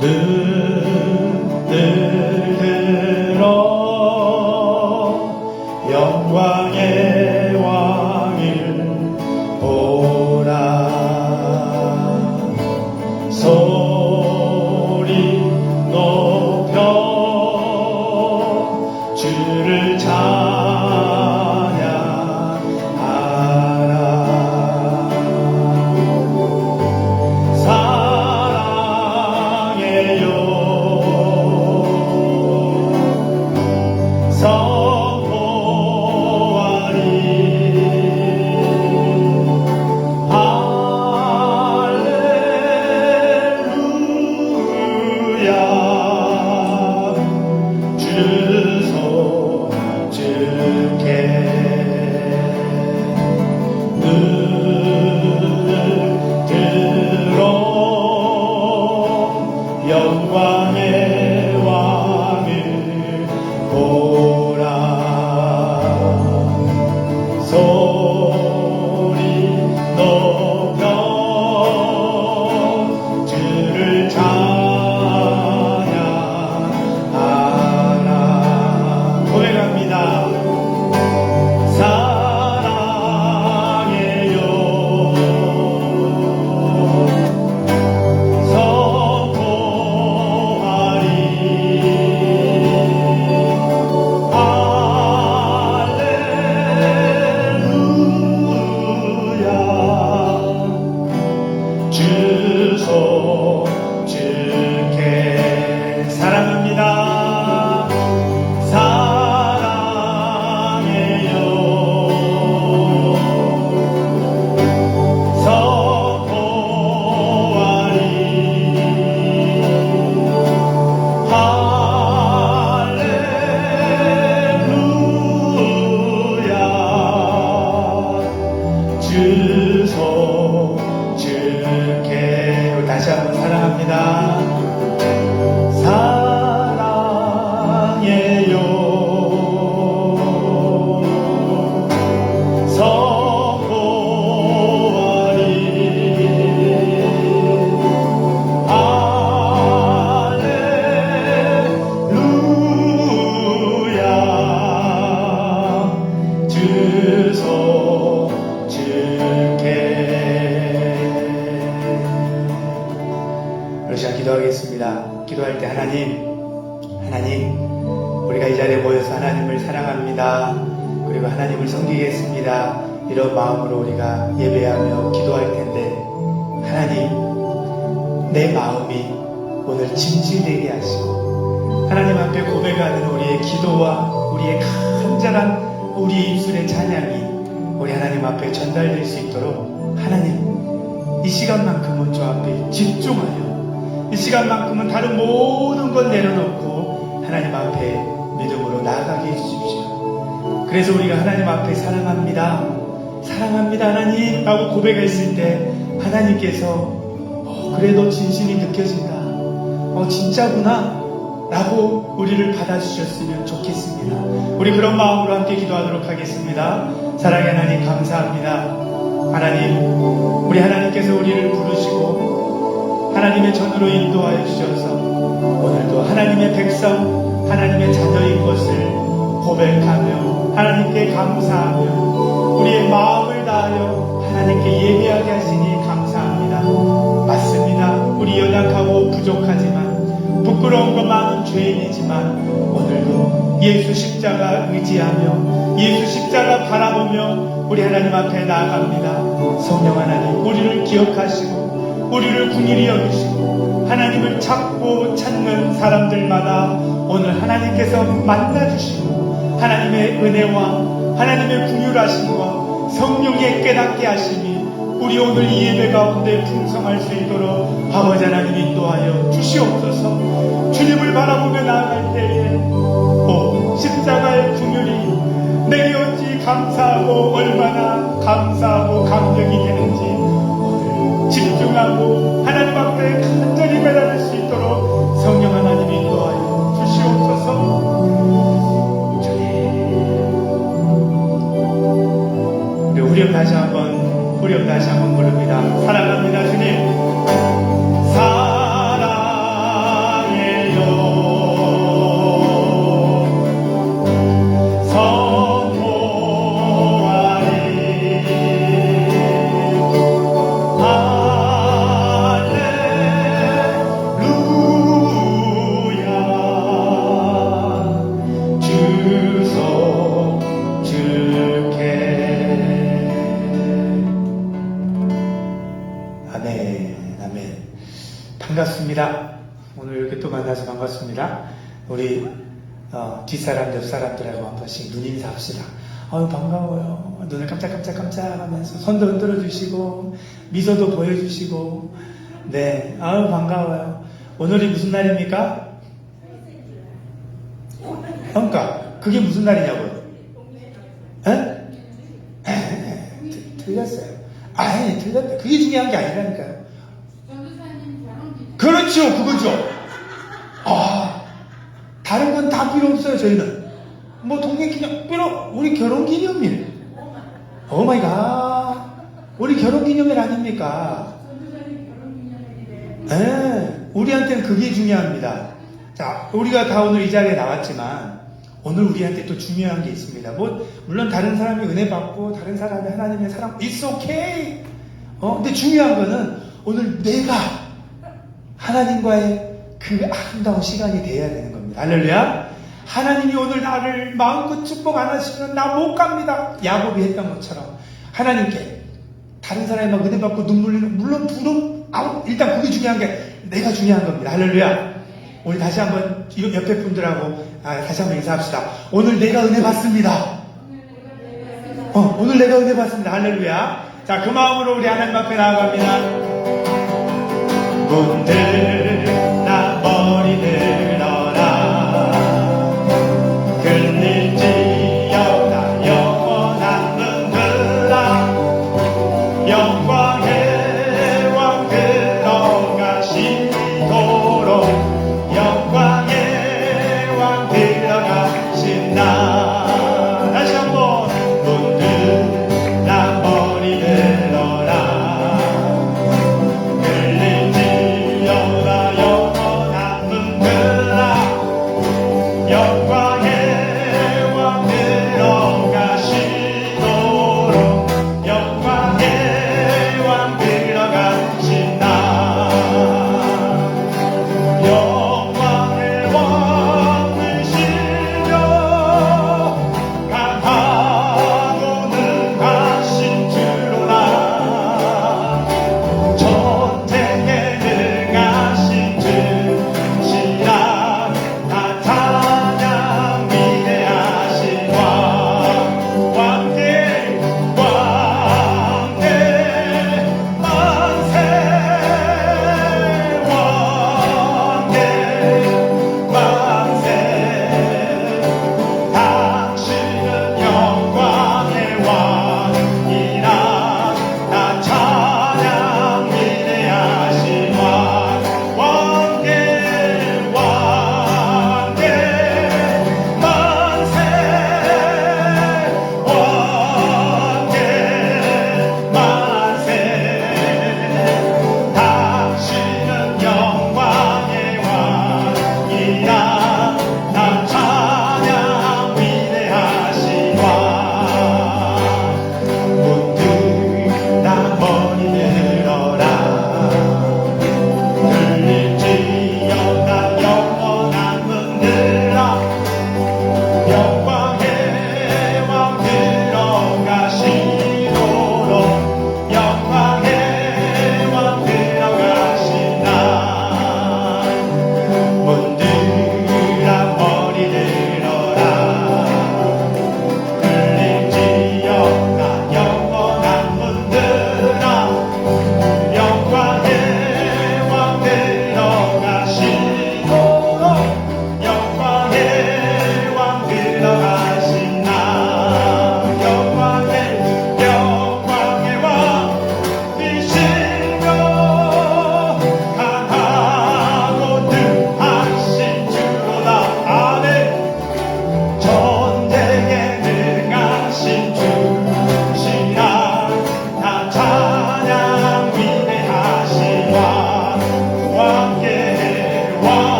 들어 영광의 기도할 때 하나님 하나님 우리가 이 자리에 모여서 하나님을 사랑합니다. 그리고 하나님을 섬기겠습니다. 이런 마음으로 우리가 예배하며 기도할 텐데 하나님 내 마음이 오늘 진실되게 하시고 하나님 앞에 고백하는 우리의 기도와 우리의 간절한 우리 입술의 찬양이 우리 하나님 앞에 전달될 수 있도록 하나님 이 시간만큼은 주 앞에 집중하여 이 시간만큼은 다른 모든 것 내려놓고 하나님 앞에 믿음으로 나아가게 해주십시오. 그래서 우리가 하나님 앞에 사랑합니다. 사랑합니다 하나님 라고 고백했을 때 하나님께서 어, 그래도 진심이 느껴진다. 어, 진짜구나. 라고 우리를 받아주셨으면 좋겠습니다. 우리 그런 마음으로 함께 기도하도록 하겠습니다. 사랑의 하나님 감사합니다. 하나님, 우리 하나님께서 우리를 하나님의 전으로 인도하여 주셔서 오늘도 하나님의 백성, 하나님의 자녀인 것을 고백하며 하나님께 감사하며 우리의 마음을 다하여 하나님께 예배하게 하시니 감사합니다. 맞습니다. 우리 연약하고 부족하지만 부끄러운 것 많은 죄인이지만 오늘도 예수 십자가 의지하며 예수 십자가 바라보며 우리 하나님 앞에 나아갑니다. 성령 하나님 우리를 기억하시고 우리를 궁일이 여기시고 하나님을 찾고 찾는 사람들마다 오늘 하나님께서 만나주시고 하나님의 은혜와 하나님의 궁휼하심과 성령의 깨닫게 하심이 우리 오늘 이 예배 가운데 풍성할 수 있도록 아버지 하나님 인도하여 주시옵소서. 주님을 바라보며 나아갈 때에 오 십자가의 궁율이 내게 어찌 감사하고 얼마나 감사하고 감격이 되는지 집중하고 하나님 앞에 간절히 매달릴 수 반갑습니다. 우리 어, 뒷사람, 옆사람들하고 한 번씩 눈 인사합시다. 아유, 반가워요. 눈을 깜짝깜짝 깜짝 하면서 손도 흔들어 주시고, 미소도 보여주시고, 네, 아유, 반가워요. 오늘이 무슨 날입니까? 그러니까, 그게 무슨 날이냐고요? 에? 틀렸어요. 아니, 틀렸다. 그게 중요한 게 아니라니까요. 그렇죠, 그거죠. 아, 다른 건 다 필요 없어요, 저희는. 뭐, 동행 기념, 필요, 우리 결혼 기념일. 오 마이 갓. 우리 결혼 기념일 아닙니까? 전도사님 결혼기념일이래. 예, 우리한테는 그게 중요합니다. 자, 우리가 다 오늘 이 자리에 나왔지만, 오늘 우리한테 또 중요한 게 있습니다. 뭐, 물론 다른 사람이 은혜 받고, 다른 사람이 하나님의 사랑, it's okay! 어, 근데 중요한 거는, 오늘 내가 하나님과의 그 아름다운 시간이 돼야 되는 겁니다. 할렐루야! 하나님이 오늘 나를 마음껏 축복 안 하시면 나 못 갑니다. 야곱이 했던 것처럼. 하나님께 다른 사람이 막 은혜 받고 눈물 흘리는 물론 부름 아무 일단 그게 중요한 게 내가 중요한 겁니다. 할렐루야. 우리 다시 한번 이 옆에 분들하고 아, 다시 한번 인사합시다. 오늘 내가 은혜 받습니다. 어, 오늘 내가 은혜 받습니다. 할렐루야. 자, 그 마음으로 우리 하나님 앞에 나아갑니다. 문들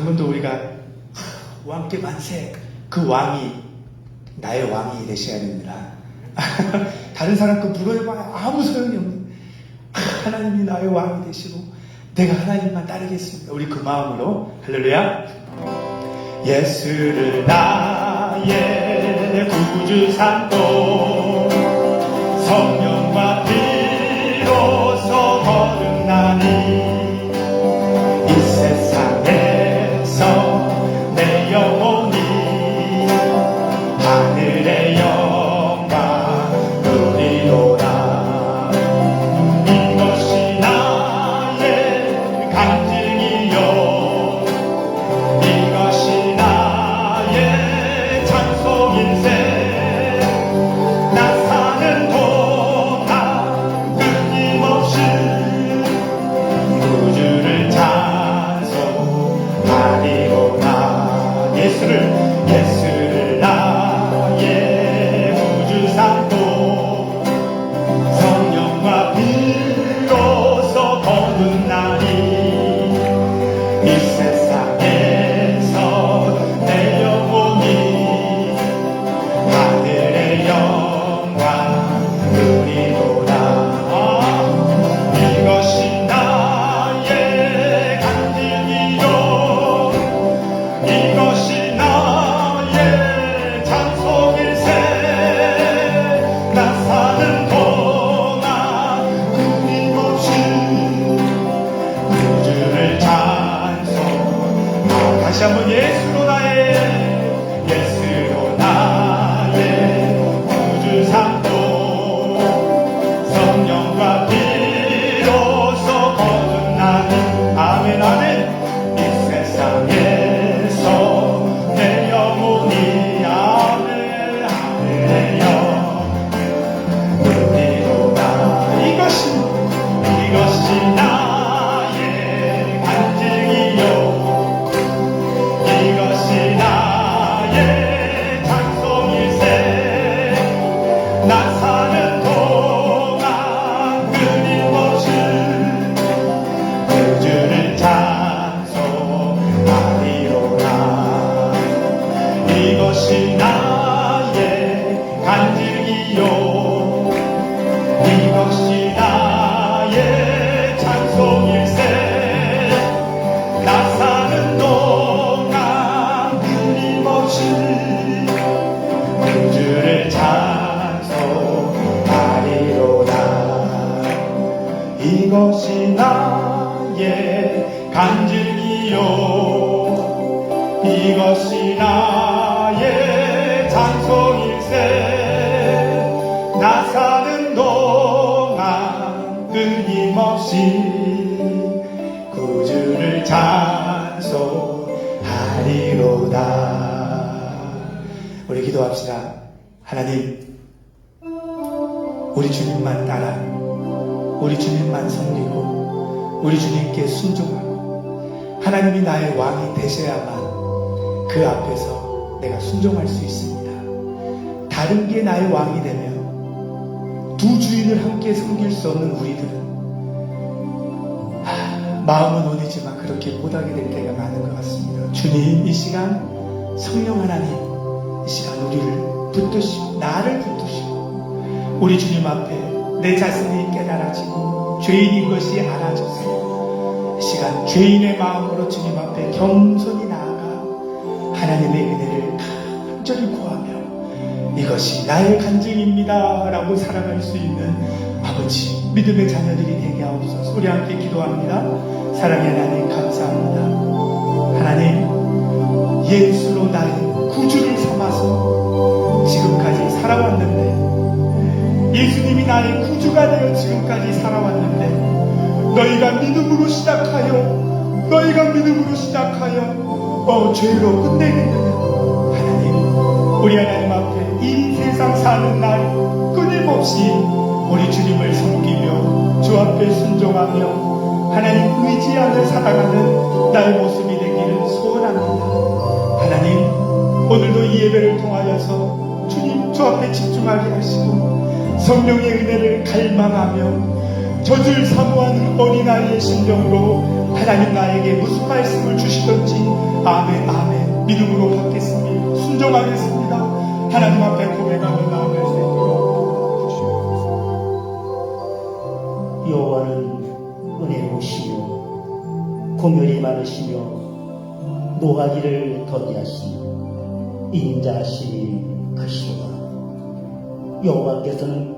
방금도 우리가 왕께 만세 그 왕이 나의 왕이 되셔야 됩니다. 다른 사람 그 물어봐야 아무 소용이 없는 하나님이 나의 왕이 되시고 내가 하나님만 따르겠습니다. 우리 그 마음으로 할렐루야. 예수를 나의 구주 삼고 성령 이것이 기도합시다 하나님 우리 주님만 따라 우리 주님만 섬기고 우리 주님께 순종하고 하나님이 나의 왕이 되셔야만 그 앞에서 내가 순종할 수 있습니다. 다른 게 나의 왕이 되면 두 주인을 함께 섬길 수 없는 우리들은 하, 마음은 원이지만 그렇게 못하게 될 때가 많은 것 같습니다. 주님 이 시간 성령 하나님 이 시간 우리를 붙드시고 나를 붙드시고 우리 주님 앞에 내 자신이 깨달아지고 죄인인 것이 알아져서 이 시간 죄인의 마음으로 주님 앞에 겸손히 나아가 하나님의 은혜를 간절히 구하며 이것이 나의 간증입니다 라고 살아갈 수 있는 아버지 믿음의 자녀들이 되게 하옵소서. 우리 함께 기도합니다. 사랑의 하나님 감사합니다. 하나님 예수로 나의 구주를 살아왔는데 예수님이 나의 구주가 되어 지금까지 살아왔는데 너희가 믿음으로 시작하여 너희가 믿음으로 시작하여 어 죄로 끝내겠느냐? 하나님 우리 하나님 앞에 이 세상 사는 날 끊임없이 우리 주님을 섬기며 주 앞에 순종하며 하나님 의지하며 살아가는 나의 모습이 되기를 소원합니다. 하나님 오늘도 이 예배를 통하여서 주 앞에 집중하게 하시고 성령의 은혜를 갈망하며 젖을 사모하는 어린아이의 심령으로 하나님 나에게 무슨 말씀을 주시던지 아멘 아멘 믿음으로 받겠습니다. 순종하겠습니다. 하나님 앞에 고백하며 나아갈 수 있도록 주시옵소서. 여호와는 은혜로우시며 공연이 많으시며 노하기를 더디하시며 인자하심이 크시도다 여호와께서는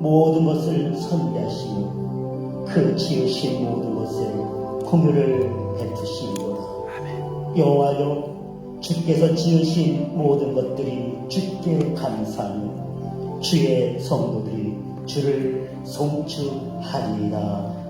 모든 것을 선대하시며 그 지으신 모든 것에 공유를 베푸시리로다. 여호와여 주께서 지으신 모든 것들이 주께 감사하며 주의 성도들이 주를 송축하리이다